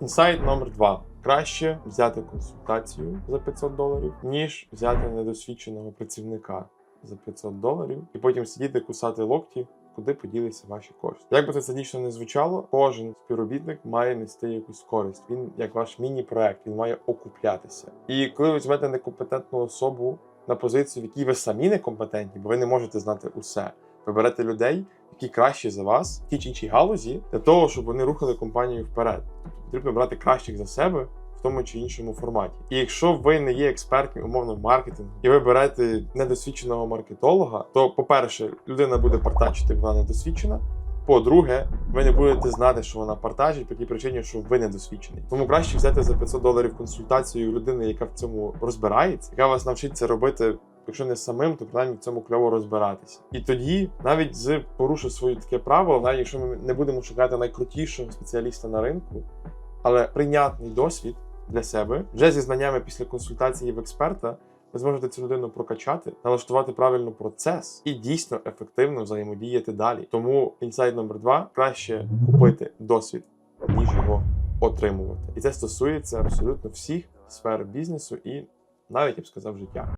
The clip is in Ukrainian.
Інсайт номер два. Краще взяти консультацію за 500 доларів, ніж взяти недосвідченого працівника за 500 доларів і потім сидіти кусати локті, куди поділися ваші кошти. Як би це цинічно не звучало, кожен співробітник має нести якусь користь. Він як ваш міні-проект, він має окуплятися. І коли ви візьмете некомпетентну особу на позицію, в якій ви самі некомпетентні, бо ви не можете знати усе. Ви берете людей, які кращі за вас в тій чи іншій галузі, для того, щоб вони рухали компанію вперед. Потрібно брати кращих за себе в тому чи іншому форматі. І якщо ви не є експертні умовно в маркетингу, і ви берете недосвідченого маркетолога, то, по-перше, людина буде партачити, вона недосвідчена. По-друге, ви не будете знати, що вона партажить по тій причині, що ви недосвідчений. Тому краще взяти за 500 доларів консультацію людини, яка в цьому розбирається, яка вас навчить це робити. Якщо не самим, то принаймні в цьому кльово розбиратися. І тоді, навіть з порушив своє таке правило, навіть якщо ми не будемо шукати найкрутішого спеціаліста на ринку, але прийнятний досвід для себе вже зі знаннями після консультації в експерта. Ви зможете цю людину прокачати, налаштувати правильно процес і дійсно ефективно взаємодіяти далі. Тому інсайт номер два краще купити досвід, ніж його отримувати. І це стосується абсолютно всіх сфер бізнесу і навіть я б сказав життя.